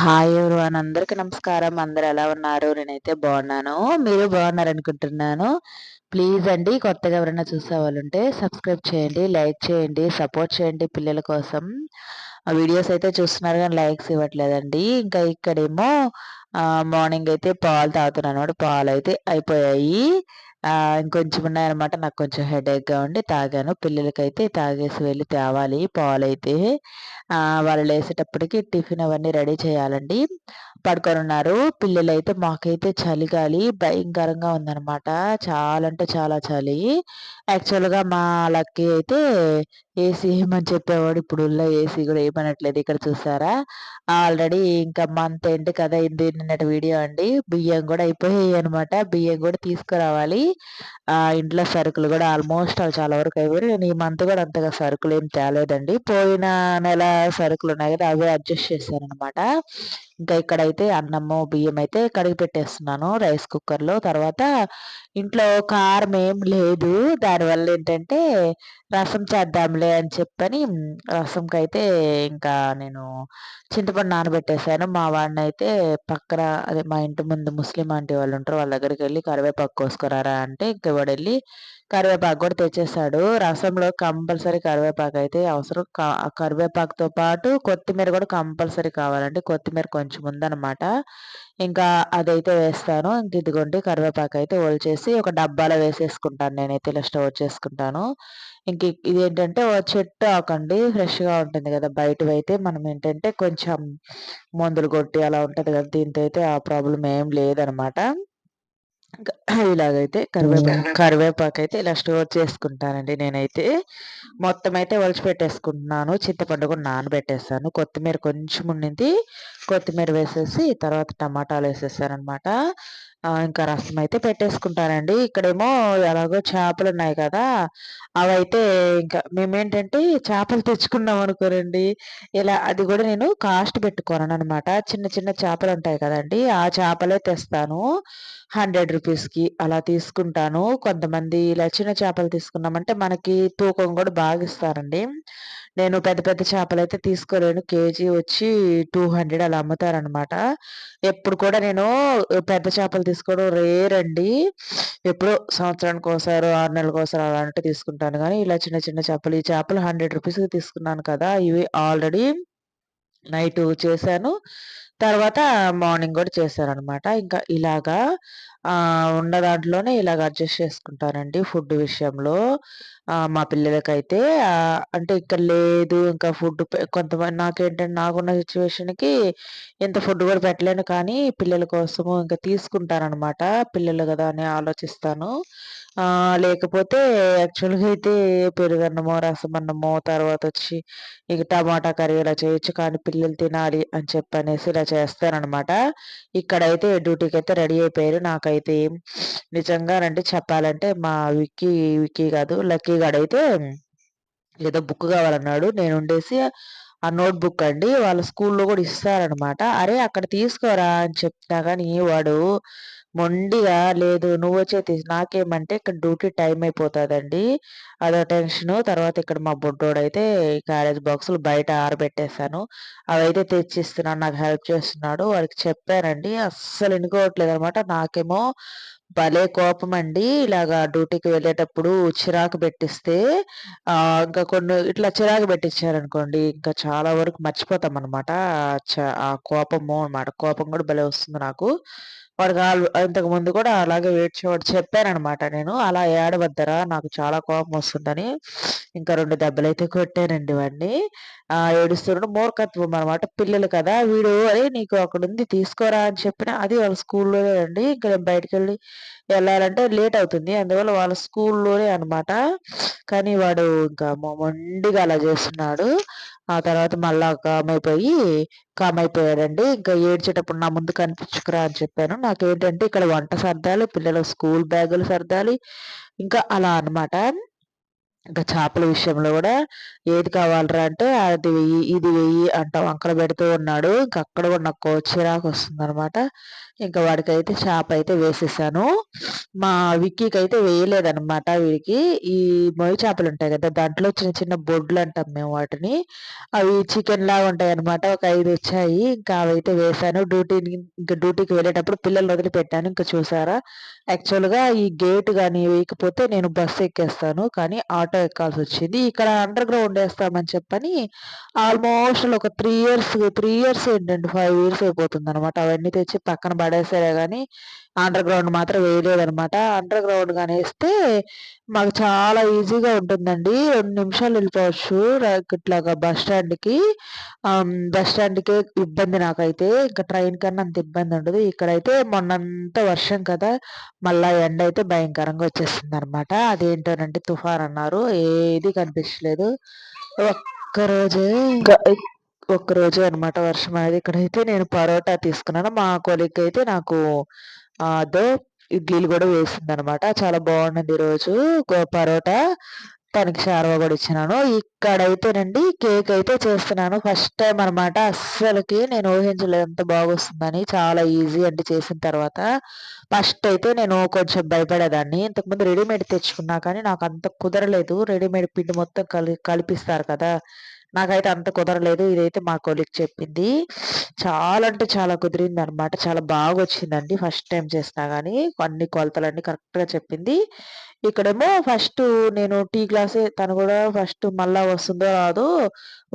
Hi everyone అందరికి నమస్కారం. అందరు ఎలా ఉన్నారు? నేనైతే బాగున్నాను. మీరు బాగున్నారు అనుకుంటున్నాను ప్లీజ్ అండి కొత్తగా ఎవరైనా చూసే వాళ్ళు ఉంటే సబ్స్క్రైబ్ చేయండి లైక్ చేయండి సపోర్ట్ చేయండి పిల్లల కోసం. ఆ వీడియోస్ అయితే చూస్తున్నారు కానీ లైక్స్ ఇవ్వట్లేదండి. ఇంకా ఇక్కడేమో మార్నింగ్ అయితే పాలు తాగుతున్నాను. పాలు అయితే అయిపోయాయి. ఇంకొంచెం ఉన్నాయన్నమాట. నాకు కొంచెం హెడేక్గా ఉండి తాగాను. పిల్లలకైతే తాగేసి వెళ్ళి తేవాలి. పాలైతే వాళ్ళు లేసేటప్పటికి టిఫిన్ అవన్నీ రెడీ చేయాలండి. పడుకొని ఉన్నారు పిల్లలైతే మాకైతే చలిగాలి భయంకరంగా ఉందన్నమాట. చాలా అంటే చాలా చలి. యాక్చువల్గా మా లక్కీ అయితే ఏసీ ఏమని చెప్పేవాడు? ఇప్పుడు ఏసీ కూడా ఏమనట్లేదు. ఇక్కడ చూసారా? ఆల్రెడీ ఇంకా మంత్ ఏంటి కదా ఇది నిన్నటి వీడియో అండి. బియ్యం కూడా అయిపోయాయి అనమాట బియ్యం కూడా తీసుకురావాలి. ఆ ఇంట్లో సరుకులు కూడా ఆల్మోస్ట్ అవి చాలా వరకు అయిపోయి నేను ఈ మంత్ కూడా అంతగా సరుకులు ఏం తేలేదండి. పోయిన నెల సరుకులు ఉన్నాయి కదా అవే అడ్జస్ట్ చేశాను అనమాట ఇంకా ఇక్కడైతే అన్నము బియ్యం అయితే కడిగి పెట్టేస్తున్నాను రైస్ కుక్కర్లో. తర్వాత ఇంట్లో కారం ఏం లేదు. దానివల్ల ఏంటంటే రసం చేద్దాంలే అని చెప్పని రసంకి అయితే ఇంకా నేను చింతపండు నానబెట్టేశాను. మా వాడిని అయితే పక్కన అదే మా ఇంటి ముందు ముస్లిం ఆంటీ వాళ్ళు ఉంటారు వాళ్ళ దగ్గరికి వెళ్ళి కరివేపాకు కోసుకురారా అంటే ఇంకా వాడు వెళ్ళి కరివేపాకు కూడా తెచ్చేసాడు రసంలో కంపల్సరీ కరివేపాకు అయితే అవసరం. కరివేపాకుతో పాటు కొత్తిమీర కూడా కంపల్సరీ కావాలండి. కొత్తిమీర కొంచెం ఉందన్నమాట. ఇంకా అదైతే వేస్తాను. ఇంక ఇదిగోండి కరివేపాకు అయితే ఒలిచేసి ఒక డబ్బాలో వేసేసుకుంటాను. నేనైతే ఇలా స్టోర్ చేసుకుంటాను. ఇంక ఇదేంటంటే చెట్టు ఆకండి. ఫ్రెష్గా ఉంటుంది కదా. బయటవి అయితే మనం ఏంటంటే కొంచెం మందులు కొట్టి అలా ఉంటుంది కదా. దీంతో అయితే ఆ ప్రాబ్లం ఏం లేదనమాట ఇలాగైతే కరివేపాకు కరివేపాకు అయితే ఇలా స్టోర్ చేసుకుంటానండి నేనైతే. మొత్తం అయితే ఒలిచి పెట్టేసుకుంటున్నాను చింతపండు కూడా నానబెట్టేస్తాను. కొత్తిమీర కొంచెం ఉండింది. కొత్తిమీర వేసేసి తర్వాత టమాటాలు వేసేసాను అనమాట ఇంకా రసం అయితే పెట్టేసుకుంటానండి. ఇక్కడేమో ఎలాగో చేపలు ఉన్నాయి కదా. అవైతే ఇంకా మేమేంటంటే చేపలు తెచ్చుకున్నాం అనుకోరండి ఇలా అది కూడా నేను కాస్ట్ పెట్టుకోను అనమాట చిన్న చిన్న చేపలు ఉంటాయి కదండి. ఆ చేపలే తెస్తాను. హండ్రెడ్ రూపీస్కి అలా తీసుకుంటాను. కొంతమంది ఇలా చిన్న చేపలు తీసుకున్నామంటే మనకి తూకం కూడా బాగా ఇస్తారండి. నేను పెద్ద పెద్ద చేపలు అయితే తీసుకోలేను. కేజీ వచ్చి టూ హండ్రెడ్ అలా అమ్ముతారనమాట ఎప్పుడు కూడా నేను పెద్ద చేపలు తీసుకోవడం రేర్ అండి. ఎప్పుడో సంవత్సరానికి ఒకసారి ఆరు నెలలకు ఒకసారి అలాంటివి తీసుకుంటాను. కానీ ఇలా చిన్న చిన్న చేపలు ఈ చేపలు హండ్రెడ్ రూపీస్కి తీసుకున్నాను కదా ఇవి ఆల్రెడీ నైట్ చేశాను. తర్వాత మార్నింగ్ కూడా చేశారనమాట ఇంకా ఇలాగా ఉన్న దాంట్లోనే ఇలాగ అడ్జస్ట్ చేసుకుంటానండి ఫుడ్ విషయంలో. మా పిల్లలకైతే అంటే ఇక్కడ లేదు ఇంకా ఫుడ్ కొంతమంది నాకేంటంటే నాకున్న సిచ్యువేషన్కి ఇంత ఫుడ్ కూడా పెట్టలేను కానీ పిల్లల కోసము ఇంకా తీసుకుంటానమాట పిల్లలు కదా అని ఆలోచిస్తాను. లేకపోతే యాక్చువల్గా అయితే పెరుగన్నమో రసమన్నమో తర్వాత వచ్చి ఇక టమాటా కర్రీ ఇలా చేయొచ్చు కానీ పిల్లలు తినాలి అని చెప్పి అనేసి ఇలా చేస్తానమాట ఇక్కడైతే డ్యూటీకి అయితే రెడీ అయిపోయారు. నాకు నాకైతే అంటే చెప్పాలంటే మా విక్కీ విక్కీ కాదు లక్కీ గాడైతే ఏదో బుక్ కావాలన్నాడు. నేను ఉండేసి ఆ నోట్ బుక్ అండి వాళ్ళ స్కూల్లో కూడా ఇస్తారనమాట అరే అక్కడ తీసుకోరా అని చెప్తా కానీ వాడు మొండిగా లేదు నువ్వు వచ్చే తీసి నాకేమంటే ఇక్కడ డ్యూటీ టైం అయిపోతుందండి. అదో టెన్షన్ తర్వాత ఇక్కడ మా బుడ్డోడైతే క్యారేజ్ బాక్సులు బయట ఆరబెట్టేశాను. అవైతే తెచ్చిస్తున్నాను నాకు హెల్ప్ చేస్తున్నాడు. వాడికి చెప్పానండి అస్సలు ఎన్నుకోవట్లేదు అనమాట నాకేమో భలే కోపం అండి ఇలాగా డ్యూటీకి వెళ్ళేటప్పుడు చిరాకు పెట్టిస్తే ఇంకా కొన్ని ఇట్లా చిరాకు పెట్టించారనుకోండి ఇంకా చాలా వరకు మర్చిపోతాం అనమాట ఆ కోపము అనమాట. కోపం కూడా భలే వస్తుంది నాకు. వాడు ఇంతకు ముందు కూడా అలాగే ఏడ్చేవాడు చెప్పానమాట నేను. అలా ఏడవద్దరా నాకు చాలా కోపం వస్తుందని. ఇంకా రెండు దెబ్బలైతే కొట్టానండి వాడిని. ఆ ఏడుస్తున్నాడు మూర్ఖత్వం అనమాట పిల్లలు కదా వీడు అరే నీకు అక్కడ ఉంది తీసుకోరా అని చెప్పిన అది వాళ్ళ స్కూల్లోనే అండి. ఇంకా నేను బయటకు వెళ్ళి వెళ్ళాలంటే లేట్ అవుతుంది. అందువల్ల వాళ్ళ స్కూల్లోనే అనమాట కానీ వాడు ఇంకా మొండిగా అలా చేస్తున్నాడు. ఆ తర్వాత మళ్ళా కామ్ అయిపోయి కామ్ అయిపోయాడండి ఇంకా ఏడ్చేటప్పుడు నా ముందు కనిపించుకురా అని చెప్పాను. నాకేంటంటే ఇక్కడ వంట సర్దాలి పిల్లల స్కూల్ బ్యాగులు సర్దాలి ఇంకా అలా అనమాట ఇంకా చేపల విషయంలో కూడా ఏది కావాలిరా అంటే అది వెయ్యి ఇది వెయ్యి అంట. వంకలు పెడుతూ ఉన్నాడు. ఇంక అక్కడ కూడా నాకు చిరాకు వస్తుంది అనమాట ఇంకా వాడికైతే షాప్ అయితే వేసేసాను. మా విక్కీకి అయితే వేయలేదన్నమాట వీడికి. ఈ మొయ్యి చేపలు ఉంటాయి కదా దాంట్లో చిన్న చిన్న బొడ్లు అంటాం మేము వాటిని. అవి చికెన్ లాగా ఉంటాయి అనమాట ఒక ఐదు వచ్చాయి. ఇంకా అవి అయితే వేసాను. డ్యూటీ ఇంకా డ్యూటీకి వెళ్ళేటప్పుడు పిల్లలు వదిలిపెట్టాను. ఇంకా చూసారా? యాక్చువల్గా ఈ గేట్ కానీ వేయకపోతే నేను బస్సు ఎక్కేస్తాను. కానీ ఆటో ఎక్కాల్సి వచ్చింది. ఇక్కడ అండర్ గ్రౌండ్ ఉండేస్తామని చెప్పని ఆల్మోస్ట్ ఒక త్రీ ఇయర్స్ త్రీ ఇయర్స్ ఏంటండి ఫైవ్ ఇయర్స్ అయిపోతుంది అనమాట అవన్నీ తెచ్చి పక్కన పడేసారే కానీ అండర్ గ్రౌండ్ మాత్రం వేయలేదనమాట అండర్ గ్రౌండ్ కానీ వేస్తే మాకు చాలా ఈజీగా ఉంటుందండి. రెండు నిమిషాలు వెళ్ళిపోవచ్చు. ఇట్లాగా బస్ స్టాండ్కి బస్ స్టాండ్కి ఇబ్బంది నాకైతే. ఇంకా ట్రైన్ కన్నా అంత ఇబ్బంది ఉండదు. ఇక్కడైతే మొన్నంతా వర్షం కదా. మళ్ళా ఎండ అయితే భయంకరంగా వచ్చేస్తుంది అనమాట అదేంటోనంటే తుఫాన్ అన్నారు. ఏది కనిపించలేదు ఒక్కరోజే ఒక్కరోజే అనమాట వర్షం అనేది. ఇక్కడైతే నేను పరోటా తీసుకున్నాను. మా కొలిక్ అయితే నాకు అదో ఇడ్లీలు కూడా వేసింది అనమాట చాలా బాగున్నది ఈరోజు పరోటా. తనకి షార్వా కూడా ఇచ్చినాను. ఇక్కడైతేనండి కేక్ అయితే చేస్తున్నాను. ఫస్ట్ టైం అనమాట అస్సలకి నేను ఊహించలేదు ఎంత బాగొస్తుందని. చాలా ఈజీ అండి చేసిన తర్వాత. ఫస్ట్ అయితే నేను కొంచెం భయపడేదాన్ని. ఇంతకుముందు రెడీమేడ్ తెచ్చుకున్నా కానీ నాకు అంత కుదరలేదు. రెడీమేడ్ పిండి మొత్తం కలి కలిపిస్తారు కదా. నాకైతే అంత కుదరలేదు. ఇదైతే మా కొలిక్ చెప్పింది. చాలా అంటే చాలా కుదిరింది అనమాట చాలా బాగా వచ్చిందండి ఫస్ట్ టైం చేసినా కానీ అన్ని కొలతలన్నీ కరెక్ట్గా చెప్పింది. ఇక్కడేమో ఫస్ట్ నేను టీ గ్లాసే తను కూడా ఫస్ట్ మళ్ళా వస్తుందో రాదో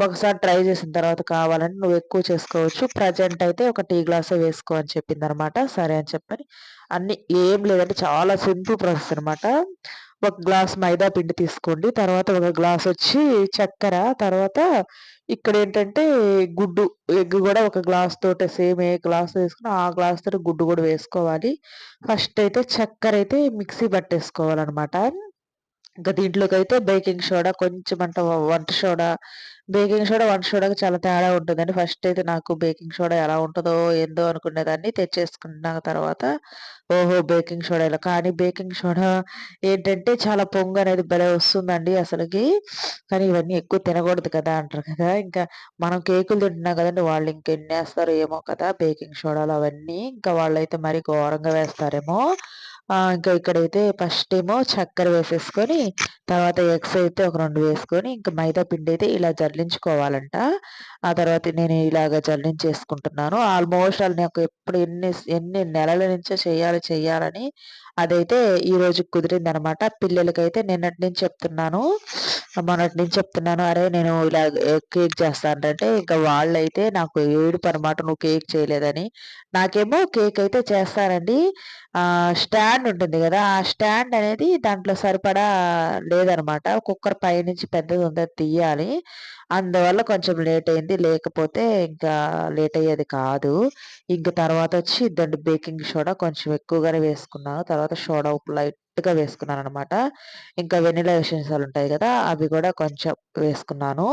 ఒకసారి ట్రై చేసిన తర్వాత కావాలని నువ్వు ఎక్కువ చేసుకోవచ్చు. ప్రజెంట్ అయితే ఒక టీ గ్లాసే వేసుకో అని చెప్పింది అనమాట సరే అని చెప్పని అన్ని ఏం లేదంటే చాలా సింపుల్ ప్రాసెస్ అనమాట. ఒక గ్లాస్ మైదా పిండి తీసుకోండి. తర్వాత ఒక గ్లాస్ వచ్చి చక్కెర. తర్వాత ఇక్కడ ఏంటంటే గుడ్డు ఎగ్ కూడా ఒక గ్లాస్ తోటి సేమ్ ఏ గ్లాస్ వేసుకుని ఆ గ్లాస్ తోటి గుడ్డు కూడా వేసుకోవాలి. ఫస్ట్ అయితే చక్కెర అయితే మిక్సీ పట్టేసుకోవాలన్నమాట. ఇంకా దీంట్లోకి అయితే బేకింగ్ సోడా కొంచెం అంట వంట సోడా బేకింగ్ సోడా వంట సోడాకి చాలా తేడా ఉంటుందండి. ఫస్ట్ అయితే నాకు బేకింగ్ సోడా ఎలా ఉంటుందో ఏందో అనుకునేదాన్ని తెచ్చేసుకున్న తర్వాత ఓహో బేకింగ్ సోడా ఇలా. కానీ బేకింగ్ సోడా ఏంటంటే చాలా పొంగు అనేది భలే వస్తుందండి అసలుకి. కానీ ఇవన్నీ ఎక్కువ తినకూడదు కదా అంటారు కదా. ఇంకా మనం కేకులు తింటున్నాం కదండి వాళ్ళు ఇంకెన్నేస్తారో ఏమో కదా బేకింగ్ సోడాలు అవన్నీ. ఇంకా వాళ్ళైతే మరి ఘోరంగా వేస్తారేమో. ఇంకా ఇక్కడైతే ఫస్ట్ ఏమో చక్కెర వేసేసుకొని తర్వాత ఎగ్స్ అయితే ఒక రెండు వేసుకొని ఇంకా మైదా పిండి అయితే ఇలా జల్లించుకోవాలంట. ఆ తర్వాత నేను ఇలాగ జల్లించేసుకుంటున్నాను. ఆల్మోస్ట్ వాళ్ళు నాకు ఎప్పుడు ఎన్ని ఎన్ని నెలల నుంచో చేయాలి చేయాలని అదైతే ఈ రోజు కుదిరింది అనమాట పిల్లలకైతే నిన్నటి నుంచి చెప్తున్నాను. మొన్నటి నుంచి చెప్తున్నాను అరే నేను ఇలా కేక్ చేస్తానంటే ఇంకా వాళ్ళైతే నాకు ఏడుపు అనమాట నువ్వు కేక్ చేయలేదని. నాకేమో కేక్ అయితే చేస్తానండి స్టాండ్ ఉంటుంది కదా ఆ స్టాండ్ అనేది దాంట్లో సరిపడా లేదనమాట. కుక్కర్ పైనుంచి పెద్దది ఉంది తీయాలి. అందువల్ల కొంచెం లేట్ అయింది లేకపోతే ఇంకా లేట్ అయ్యేది కాదు. ఇంక తర్వాత వచ్చి దాంట్లో బేకింగ్ సోడా కొంచెం ఎక్కువగానే వేసుకున్నాను. తర్వాత సోడా ఉప్పు లైట్గా వేసుకున్నాను అనమాట ఇంకా వెనిలా ఎసెన్షియల్ ఉంటాయి కదా అవి కూడా కొంచెం వేసుకున్నాను.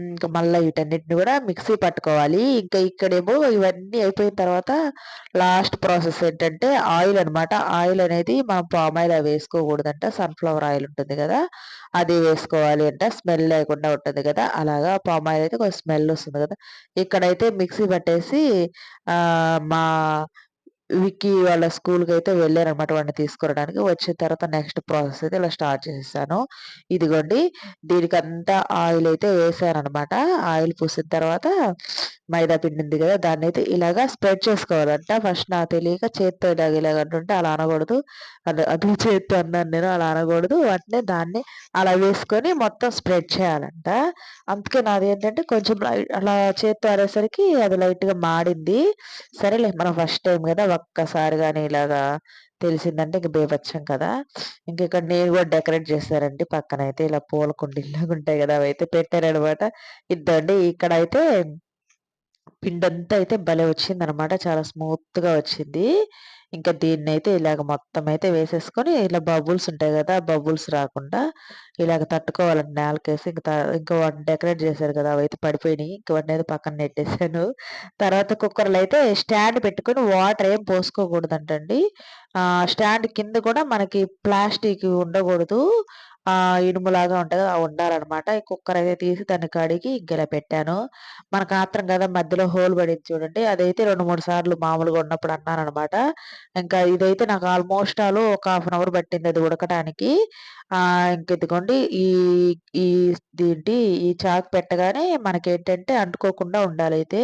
ఇంకా మళ్ళీ వీటన్నిటిని కూడా మిక్సీ పట్టుకోవాలి. ఇంకా ఇక్కడేమో ఇవన్నీ అయిపోయిన తర్వాత లాస్ట్ ప్రాసెస్ ఏంటంటే ఆయిల్ అనమాట ఆయిల్ అనేది మనం పామ్ ఆయిల్ వేసుకోకూడదంట. సన్ఫ్లవర్ ఆయిల్ ఉంటుంది కదా అది వేసుకోవాలి అంట. స్మెల్ లేకుండా ఉంటుంది కదా అలాగా పామ్ ఆయిల్ అయితే కొంచెం స్మెల్ వస్తుంది కదా. ఇక్కడైతే మిక్సీ పట్టేసి మా విక్కీ వాళ్ళ స్కూల్కి అయితే వెళ్ళారనమాట వాడిని తీసుకురావడానికి. వచ్చిన తర్వాత నెక్స్ట్ ప్రాసెస్ అయితే ఇలా స్టార్ట్ చేసేసాను. ఇదిగోండి దీనికంతా ఆయిల్ అయితే వేసారనమాట ఆయిల్ పూసిన తర్వాత మైదా పిండి ఉంది కదా దాన్ని అయితే ఇలాగా స్ప్రెడ్ చేసుకోవాలంట. ఫస్ట్ నాకు తెలియక చేత్తో ఇలాగ ఇలాగ అంటుంటే అలా అనకూడదు. అది అది చేత్తో అన్నాను నేను అలా అనకూడదు. వాటిని దాన్ని అలా వేసుకొని మొత్తం స్ప్రెడ్ చేయాలంట. అందుకే నాది ఏంటంటే కొంచెం లైట్ అలా చేత్తో ఆడేసరికి అది లైట్గా మాడింది. సరేలే మనం ఫస్ట్ టైం కదా ఒక్కసారి కానీ ఇలాగా తెలిసిందంటే ఇంక బేబచ్చం కదా ఇంక ఇక్కడ నేను కూడా డెకరేట్ చేస్తారండి పక్కన అయితే ఇలా పూల కుండీలాగా ఉంటాయి కదా అవి అయితే పెట్టారనమాట ఇద్దండి ఇక్కడ అయితే పిండంతా అయితే భలే వచ్చిందనమాట. చాలా స్మూత్‌గా వచ్చింది. ఇంకా దీన్నైతే ఇలాగ మొత్తం అయితే వేసేసుకొని ఇలా బబుల్స్ ఉంటాయి కదా బబుల్స్ రాకుండా ఇలాగ తట్టుకోవాలండి నేలకేసి. ఇంకా ఇంకా వాటిని డెకరేట్ చేశారు కదా! అవైతే పడిపోయినాయి. ఇంక వాటినైతే పక్కన నెట్టేసాను. తర్వాత కుక్కర్లు అయితే స్టాండ్ పెట్టుకొని వాటర్ ఏం పోసుకోకూడదంటండి. స్టాండ్ కింద కూడా మనకి ప్లాస్టిక్ ఉండకూడదు. ఇనుములాగా ఉంటది ఆ ఉండాలన్నమాట ఈ కుక్కర్ అయితే తీసి దాన్ని కడిగి ఇంకెలా పెట్టాను. మనకు ఆత్రం కదా! మధ్యలో హోల్ పడింది చూడండి. అదైతే 2, 3 సార్లు మామూలుగా ఉన్నప్పుడు అన్నానమాట ఇంకా ఇదైతే నాకు ఆల్మోస్ట్ ఆల్ ఒక హాఫ్ అన్ అవర్ పట్టింది అది ఉడకటానికి. ఆహ్, ఇంక ఇదిగోండి ఈ ఈ దీంటి ఈ చాకు పెట్టగానే మనకేంటంటే అంటుకోకుండా ఉండాలైతే.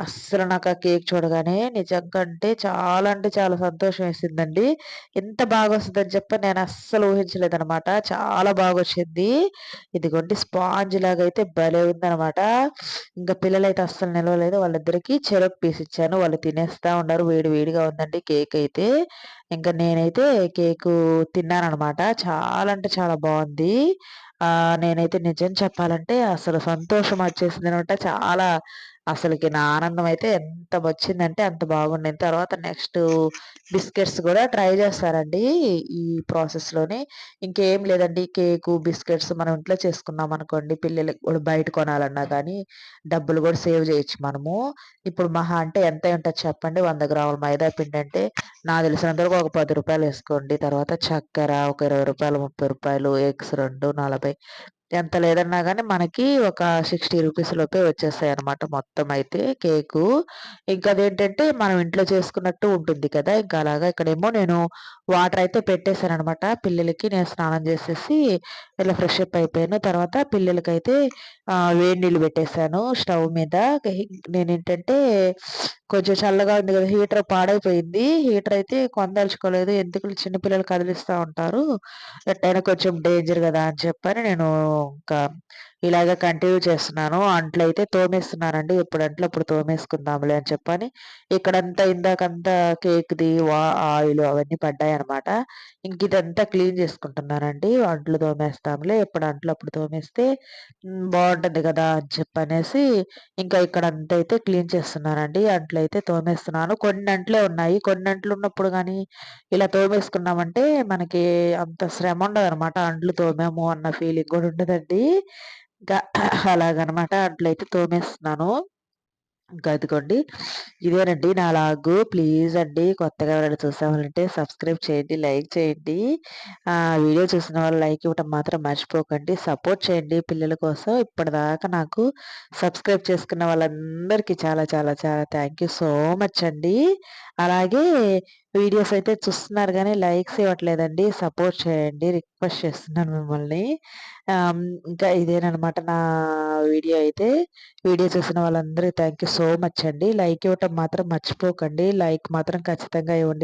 అస్సలు నాకు ఆ కేక్ చూడగానే నిజంగా అంటే చాలా అంటే చాలా సంతోషం వేసిందండి. ఎంత బాగా వస్తుందని చెప్పి నేను అస్సలు ఊహించలేదనమాట. చాలా చాలా బాగా వచ్చింది ఇదిగోండి స్పాంజ్ లాగా అయితే భలే ఉందనమాట. ఇంకా పిల్లలైతే అస్సలు నిలవలేదు. వాళ్ళిద్దరికీ చెరకు పీస్ ఇచ్చాను. వాళ్ళు తినేస్తా ఉన్నారు. వేడి వేడిగా ఉందండి కేక్ అయితే. ఇంకా నేనైతే కేకు తిన్నానమాట చాలా అంటే చాలా బాగుంది నేనైతే నిజం చెప్పాలంటే అసలు సంతోషం వచ్చేసింది అనమాట చాలా అసలుకి నా ఆనందం అయితే ఎంత వచ్చిందంటే అంత బాగుండింది. తర్వాత నెక్స్ట్ బిస్కెట్స్ కూడా ట్రై చేస్తారండి ఈ ప్రాసెస్‌లోనే. ఇంకేం లేదండి కేకు, బిస్కెట్స్ మనం ఇంట్లో చేసుకున్నాం అనుకోండి పిల్లలకి కూడా బయట కొనాలన్నా కానీ డబ్బులు కూడా సేవ్ చేయొచ్చు మనము. ఇప్పుడు మహా అంటే ఎంత ఉంటుంది చెప్పండి వంద గ్రాముల మైదా పిండంటే నాకు తెలిసినంత వరకు ఒక పది రూపాయలు వేసుకోండి తర్వాత చక్కెర ఒక ఇరవై రూపాయలు ముప్పై రూపాయలు ఎగ్స్ 2 40 ఎంత లేదన్నా కానీ మనకి ఒక సిక్స్టీ రూపీస్ లోపే వచ్చేస్తాయన్నమాట మొత్తం అయితే కేకు. ఇంకా అదేంటంటే మనం ఇంట్లో చేసుకున్నట్టు ఉంటుంది కదా! ఇంకా అలాగా ఇక్కడేమో నేను వాటర్ అయితే పెట్టేసాననమాట. పిల్లలకి నేను స్నానం చేసేసి ఇలా ఫ్రెష్ అప్ అయిపోయాను. తర్వాత పిల్లలకైతే వేడి నీళ్ళు పెట్టేశాను స్టవ్ మీద. నేను ఏంటంటే కొంచెం చల్లగా ఉంది కదా! హీటర్ పాడైపోయింది. హీటర్ అయితే కొనదలుచుకోలేదు. ఎందుకు చిన్న పిల్లలు కదిలిస్తా ఉంటారు. ఎట్టైనా కొంచెం డేంజర్ కదా అని చెప్పని నేను ఇంకా ఇలాగే కంటిన్యూ చేస్తున్నాను. అంట్లయితే తోమేస్తున్నానండి. ఎప్పుడు అంట్లు అప్పుడు తోమేసుకుందాంలే అని చెప్పని. ఇక్కడంతా ఇందాకంతా కేక్‌ది వా ఆయిల్ అవన్నీ పడ్డాయి అనమాట ఇంక ఇదంతా క్లీన్ చేసుకుంటున్నానండి. అంట్లు తోమేస్తాంలే ఎప్పుడు అంట్లు అప్పుడు తోమేస్తే బాగుంటుంది కదా అని చెప్పనేసి ఇంకా ఇక్కడంతా అయితే క్లీన్ చేస్తున్నానండి. అంట్లయితే తోమేస్తున్నాను. కొన్ని అంట్లే ఉన్నాయి. కొన్ని అంట్లున్నప్పుడు కానీ ఇలా తోమేసుకున్నామంటే మనకి అంత శ్రమ ఉండదనమాట. అంట్లు తోమాము అన్న ఫీలింగ్ కూడా ఉండదండి. అలాగనమాట అట్లయితే తోమేస్తున్నాను. ఇంకా అదిగోండి ఇదేనండి నా లాగు. ప్లీజ్ అండి కొత్తగా ఎవరైనా చూసామంటే సబ్స్క్రైబ్ చేయండి, లైక్ చేయండి. వీడియో చూసిన వాళ్ళు లైక్ ఇవ్వటం మాత్రం మర్చిపోకండి. సపోర్ట్ చేయండి పిల్లల కోసం. ఇప్పటిదాకా నాకు సబ్స్క్రైబ్ చేసుకున్న వాళ్ళందరికీ చాలా చాలా చాలా థ్యాంక్ యూ సో మచ్ అండి. అలాగే వీడియోస్ అయితే చూస్తున్నారు కానీ లైక్స్ ఇవ్వట్లేదండి. సపోర్ట్ చేయండి. రిక్వెస్ట్ చేస్తున్నాను మిమ్మల్ని. ఇంకా ఇదేనమాట నా వీడియో అయితే. వీడియో చూసిన వాళ్ళందరికీ థ్యాంక్ యూ సో మచ్ అండి. లైక్ ఇవ్వటం మాత్రం మర్చిపోకండి. లైక్ మాత్రం ఖచ్చితంగా ఇవ్వండి.